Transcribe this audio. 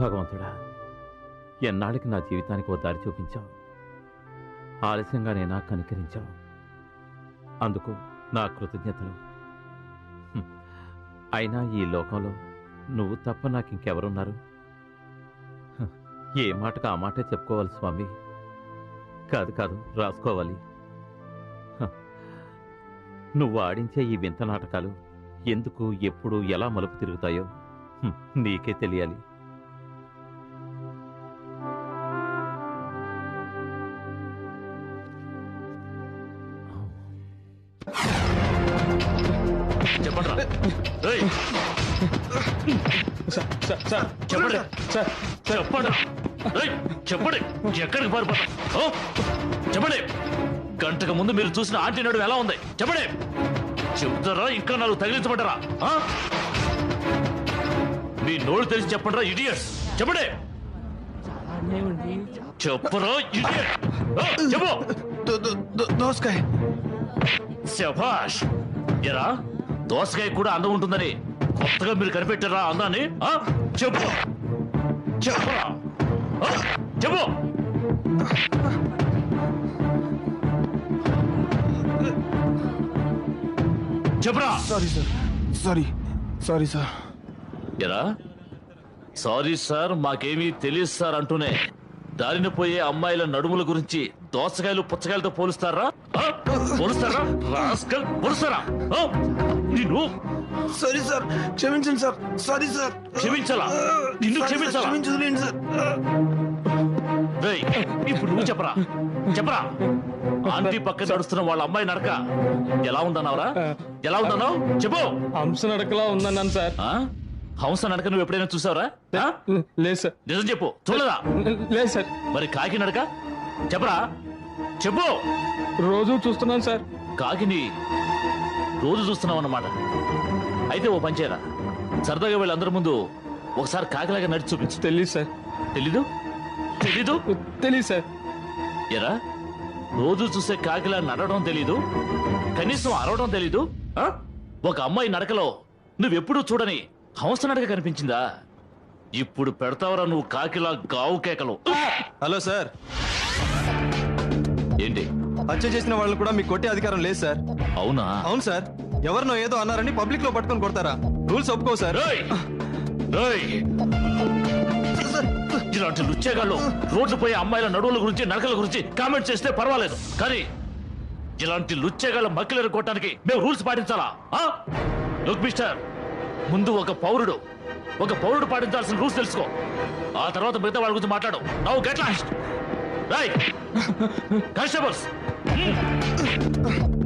భగవంతుడా ఎన్నాళ్ళకి నా జీవితానికి ఓ దారి చూపించావు? ఆలస్యంగా నేనా కనికరించావు? అందుకు నా కృతజ్ఞతలు. అయినా ఈ లోకంలో నువ్వు తప్ప నాకు ఇంకెవరున్నారు ఏ మాటకు ఆ మాటే చెప్పుకోవాలి స్వామి. కాదు కాదు రాసుకోవాలి. నువ్వు ఆడించే ఈ వింత నాటకాలు ఎందుకు ఎప్పుడు ఎలా మలుపు తిరుగుతాయో నీకే తెలియాలి. చెప్పండి. చెప్పండి చెప్పండి. ఏయ్, చెప్పండి. ఎక్కడికి పారిపోతా ఓ, చెప్పండి. గంటకు ముందు మీరు చూసిన ఆంటీ నడుము ఎలా ఉంది? చెప్పండి. చెప్తారా? ఇంకా నాలుగు తగిలించబడ్డారా ఆ? మీ నోళ్ళు తెలిసి చెప్పండిరా ఇడియట్స్. చెప్పండి. చెప్పరా ఇడియట్. చెప్పు. దోసకాయ శభాష్. ఎరా? దోసకాయ కూడా అందం ఉంటుందని కొత్తగా మీరు కనిపెట్టారా అందాన్ని? చెప్పు. చెప్పరా ఆ? చెప్పు. చెప్పరా. Sorry sir. Sorry. Sorry sir. ఎరా? సారీ సార్ మాకేమీ తెలియదు సార్ అంటూనే దారిన పోయే అమ్మాయిల నడుముల గురించి దోసకాయలు పుచ్చకాయలతో పోలుస్తారా? ఆ? పోలుస్తారా రాస్కల్ పోలుస్తారా ఆ? నిన్ను? సారీ సార్ క్షమించండి సార్. Sorry sir. క్షమించాలా? నిన్ను క్షమించాలా? క్షమించలేండి సార్. ఇప్పుడు నువ్వు చెప్పరా? చెప్పరా? ఆంటీ పక్కన నడుస్తున్న వాళ్ళ అమ్మాయి నడక ఎలా ఉందన్నావురా? ఎలా ఉందన్నావు? చెప్పు. హంస నడకలా ఉందన్నాను సార్. ఆ? హంస నడక నువ్వు ఎప్పుడైనా చూసావురా? లేదు సార్. నిజం చెప్పు. చూడలేదా? లేదు సార్. మరి కాకి నడక? చెప్పరా? చెప్పు. రోజు చూస్తున్నాను సార్. కాకిని రోజు చూస్తున్నావు అన్నమాట అయితే ఓ పంచేరా సరదాగా వీళ్ళందరి ముందు ఒకసారి కాకిలాగా నడిచి చూపించు. తెలియదు సార్. తెలీదు? తెలీదు? తెలియదు సార్. ఎరా? రోజు చూసే కాకిలా నడవడం తెలీదు? కనీసం అరవడం తెలీదు? ఆ? ఒక అమ్మాయి నడకలో నువ్వెప్పుడూ చూడని హంస నడక కనిపించిందా? ఇప్పుడు పెడతావరా నువ్వు కాకిలా గావు కేకలు. Hello sir. ఏంటి? హత్య చేసిన వాళ్ళని కూడా మీకు కొట్టే అధికారం లేదు సార్. అవునా? అవును సార్. ఎవరినో ఏదో అన్నారని పబ్లిక్లో పట్టుకొని కొడతారా? రూల్స్ ఒప్పుకో సార్. రేయ్! రేయ్! ఇలాంటి లుచ్చేగాళ్ళు రోడ్డు పోయే అమ్మాయిల నడువుల గురించి నడకల గురించి కామెంట్ చేస్తే పర్వాలేదు. కానీ ఇలాంటి లుచ్చేగాళ్ళ మక్కిలేరు కొట్టడానికి మేము రూల్స్ పాటించాలా? ఆ? లుక్ మిస్టర్ ముందు ఒక పౌరుడు ఒక పౌరుడు పాటించాల్సిన రూల్స్ తెలుసుకో. ఆ తర్వాత మిగతా వాళ్ళ గురించి మాట్లాడు. నవ్వు గెట్ లాస్ట్ రైట్ కానిస్టేబుల్స్